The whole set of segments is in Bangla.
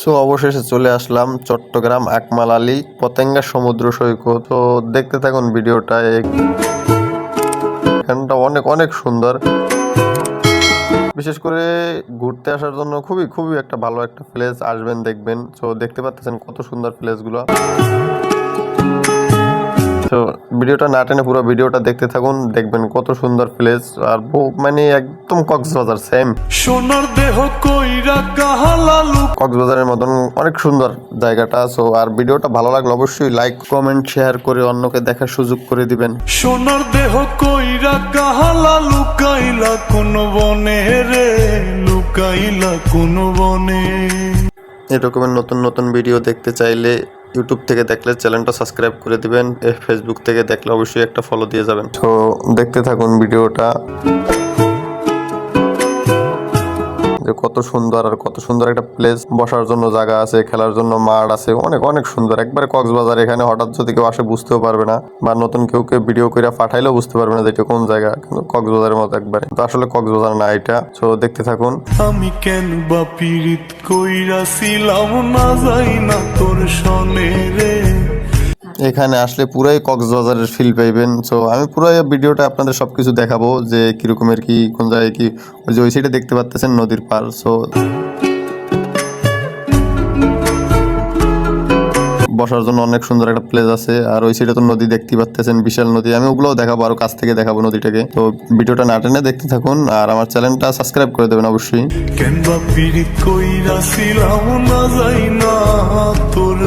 সো অবশেষে চলে আসলাম চট্টগ্রাম আকমাল আলী পতেঙ্গা সমুদ্র সৈকত। তো দেখতে থাকুন ভিডিওটা এখানটা অনেক অনেক সুন্দর। বিশেষ করে ঘুরতে আসার জন্য খুবই খুবই একটা ভালো একটা প্লেস আসবেন, দেখবেন। তো দেখতে পাচ্ছেন কত সুন্দর প্লেসগুলো তো ভিডিওটা না টেনে পুরো ভিডিওটা দেখতে থাকুন দেখবেন কত সুন্দর প্লেস আর মানে একদম কক্সবাজার সেম সোনার দেহ কইরা কাহালালু কক্সবাজারের মতন অনেক সুন্দর জায়গাটা সো আর ভিডিওটা ভালো লাগলে অবশ্যই লাইক কমেন্ট শেয়ার করে অন্যকে দেখার সুযোগ করে দিবেন। সোনার দেহ কইরা কাহালা লুকাইলা কোন বনে রে লুকাইলা কোন বনে। এরকমের নতুন নতুন ভিডিও দেখতে চাইলে ইউটিউব থেকে দেখলে চ্যানেলটা সাবস্ক্রাইব করে দিবেন। ফেসবুক থেকে দেখলে অবশ্যই একটা ফলো দিয়ে যাবেন। তো দেখতে থাকুন ভিডিওটা। যে কত সুন্দর আর কত সুন্দর একটা প্লেস বসার জন্য জায়গা আছে, খেলার জন্য মাঠ আছে, অনেক অনেক সুন্দর। একবারে কক্সবাজার এখানে হঠাৎ যদি কেউ আসে বুঝতেও পারবে না, বা নতুন কেউ কেউ ভিডিও করে পাঠাইলেও বুঝতে পারবে না যে এটা কোন জায়গা, কিন্তু কক্সবাজারের মতো একবারে। তো আসলে কক্সবাজার না এটা। তো দেখতে থাকুন। আমি কেন বা পীড়িত কইরা ছিলাম, না যাই না তোর সনে রে। এখানে আসলে পুরাই কক্সবাজারের ফিল পাইবেন। সো আমি পুরাই ভিডিওটা আপনাদের সবকিছু দেখাবো যে কিরকমের কি, কোন জায়গায় কি, ওই যে ওই সাইডে দেখতে পাচ্তেছেন নদীর পার সো বসার জন্য অনেক সুন্দর একটা প্লেস আছে। আর ওই সাইডে তো নদী দেখতে পাচ্তেছেন বিশাল নদী। আমি ওগুলোও দেখাবো, আরও কাছ থেকে দেখাবো নদীটাকে। তো, ভিডিওটা না টেনে দেখতে থাকুন, আর আমার চ্যানেলটা সাবস্ক্রাইব করে দেবেন অবশ্যই। না তোর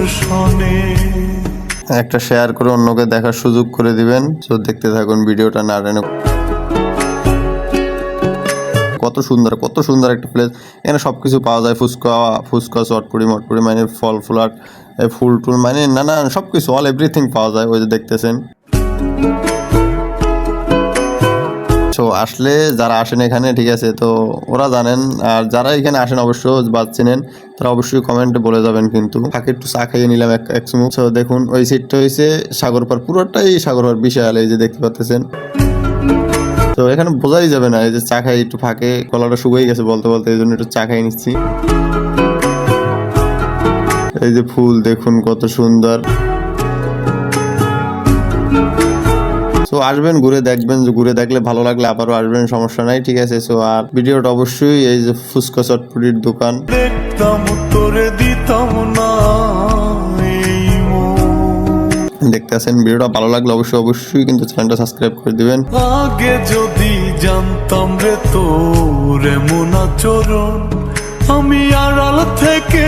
একটা শেয়ার করে অন্যকে দেখার সুযোগ করে দিবেন। তো দেখতে থাকুন ভিডিওটা না টেনে। কত সুন্দর কত সুন্দর একটা প্লেস এখানে সব কিছু পাওয়া যায়, ফুচকা ফুচকা চটপুরি মটপুরি মানে ফল ফুলাট ফুল টুল মানে নানা সব কিছু অল এভরিথিং পাওয়া যায়, ওই যে দেখতেছেন। তো আসলে যারা আসেন এখানে, ঠিক আছে, তো ওরা জানেন। আর যারা এখানে আসেন অবশ্য, বা চেনেন, তারা অবশ্যই কমেন্টে বলে যাবেন কিন্তু। ফাঁকে একটু চা খাইয়ে নিলাম এক এক চুমুক তো দেখুন, ওই সিটটা হয়েছে সাগরপার পুরোটাই সাগরপার বিশাল, এই যে দেখতে পাচ্ছেন তো এখানে বোঝাই যাবে না, এই যে চা খাই একটু ফাঁকে কলাটা শুকিয়ে গেছে বলতে বলতে, এই জন্য একটু চা খাই নিচ্ছি। এই যে ফুল, দেখুন, কত সুন্দর। তো আসবেন ঘুরে দেখবেন যে ঘুরে দেখলে ভালো লাগলে আবারও আসবেন সমস্যা নাই ঠিক আছে? সো আর ভিডিওটা অবশ্যই এই যে ফুচকা চটপুরির দোকান। দেখতাম তোরে দিতাম না দেখতে ভিডিওটা ভালো লাগলে অবশ্যই অবশ্যই কিন্তু চ্যানেলটা সাবস্ক্রাইব করে দিবেন। আগে যদি জানতাম রে তোর এমন আচরণ আমি আড়াল থেকে